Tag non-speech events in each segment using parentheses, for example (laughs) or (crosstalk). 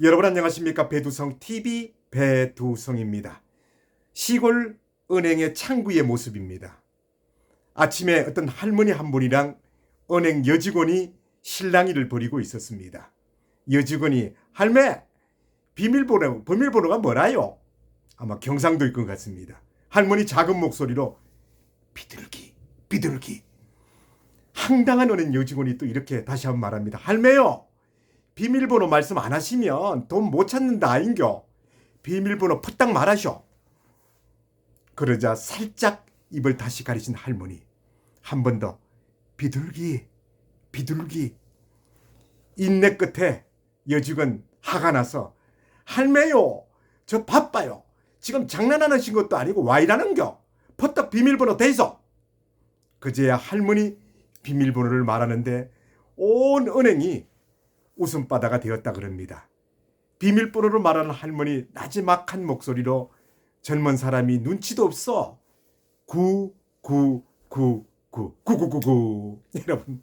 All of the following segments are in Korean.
여러분 안녕하십니까 배두성 TV 배두성입니다. 시골 은행의 창구의 모습입니다. 아침에 어떤 할머니 한 분이랑 은행 여직원이 실랑이를 벌이고 있었습니다. 여직원이 할매 비밀번호 비밀번호가 뭐라요? 아마 경상도일 것 같습니다. 할머니 작은 목소리로 비둘기 비둘기 황당한 은행 여직원이 또 이렇게 다시 한번 말합니다. 할매요. 비밀번호 말씀 안 하시면 돈 못 찾는다 아인겨. 비밀번호 푸딱 말하셔. 그러자 살짝 입을 다시 가리신 할머니. 한 번 더 비둘기 비둘기 인내 끝에 여직은 화가 나서 할매요 저 바빠요 지금 장난하신 것도 아니고 와 이라는겨 퍼떡 비밀번호 대서 그제야 할머니 비밀번호를 말하는데 온 은행이 웃음바다가 되었다 그럽니다. 비밀번호를 말하는 할머니 나지막한 목소리로 젊은 사람이 눈치도 없어. 9999 9999 (laughs) 여러분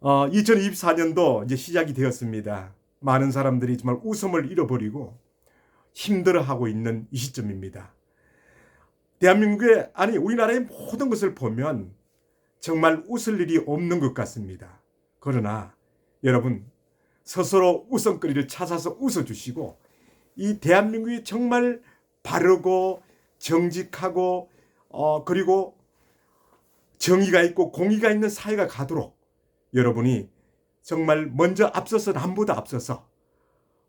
어, 2024년도 이제 시작이 되었습니다. 많은 사람들이 정말 웃음을 잃어버리고 힘들어하고 있는 이 시점입니다. 대한민국의 아니 우리나라의 모든 것을 보면 정말 웃을 일이 없는 것 같습니다. 그러나 여러분 스스로 웃음거리를 찾아서 웃어주시고 이 대한민국이 정말 바르고 정직하고 어 그리고 정의가 있고 공의가 있는 사회가 가도록 여러분이 정말 먼저 앞서서 남보다 앞서서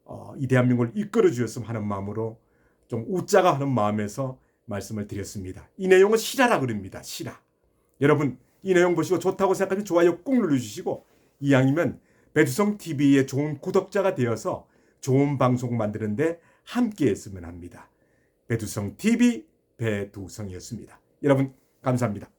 어, 이 대한민국을 이끌어 주셨으면 하는 마음으로 좀 웃자가 하는 마음에서 말씀을 드렸습니다. 이 내용은 실화라 그럽니다. 실화. 여러분 이 내용 보시고 좋다고 생각하면 좋아요 꾹 눌러주시고 이왕이면 배두성 TV의 좋은 구독자가 되어서 좋은 방송 만드는데 함께 했으면 합니다. 배두성 TV 배두성이었습니다. 여러분 감사합니다.